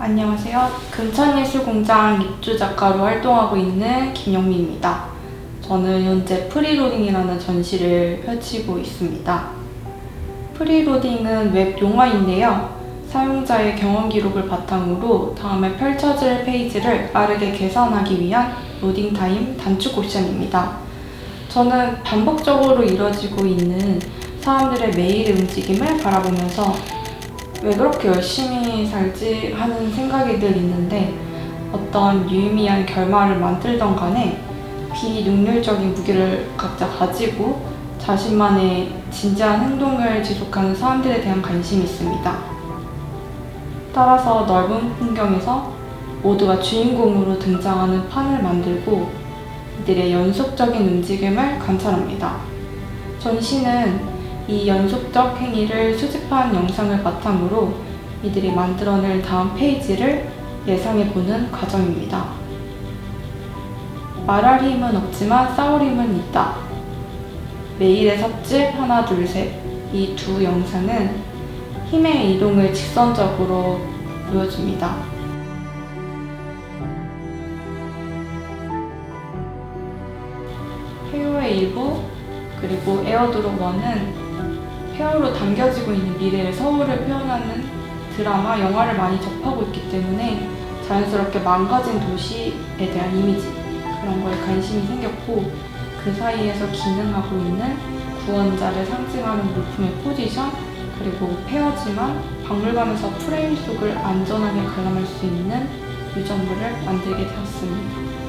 안녕하세요. 금천예술공장 입주 작가로 활동하고 있는 김영미입니다. 저는 현재 프리로딩이라는 전시를 펼치고 있습니다. 프리로딩은 웹 용어인데요. 사용자의 경험 기록을 바탕으로 다음에 펼쳐질 페이지를 빠르게 계산하기 위한 로딩 타임 단축 옵션입니다. 저는 반복적으로 이루어지고 있는 사람들의 매일의 움직임을 바라보면서 왜 그렇게 열심히 살지 하는 생각이 늘 있는데 어떤 유의미한 결말을 만들던 간에 비능률적인 무기를 각자 가지고 자신만의 진지한 행동을 지속하는 사람들에 대한 관심이 있습니다. 따라서 넓은 풍경에서 모두가 주인공으로 등장하는 판을 만들고 이들의 연속적인 움직임을 관찰합니다. 전시는 이 연속적 행위를 수집한 영상을 바탕으로 이들이 만들어낼 다음 페이지를 예상해보는 과정입니다. 말할 힘은 없지만 싸울 힘은 있다. 매일의 삽질 하나 둘 셋 이 두 영상은 힘의 이동을 직선적으로 보여줍니다. 페어의 일부 그리고 에어드롭 1은 페어로 담겨지고 있는 미래의 서울을 표현하는 드라마, 영화를 많이 접하고 있기 때문에 자연스럽게 망가진 도시에 대한 이미지 그런 거에 관심이 생겼고 그 사이에서 기능하고 있는 구원자를 상징하는 물품의 포지션 그리고 페어지만 박물관에서 프레임 속을 안전하게 관람할 수 있는 유적물을 만들게 되었습니다.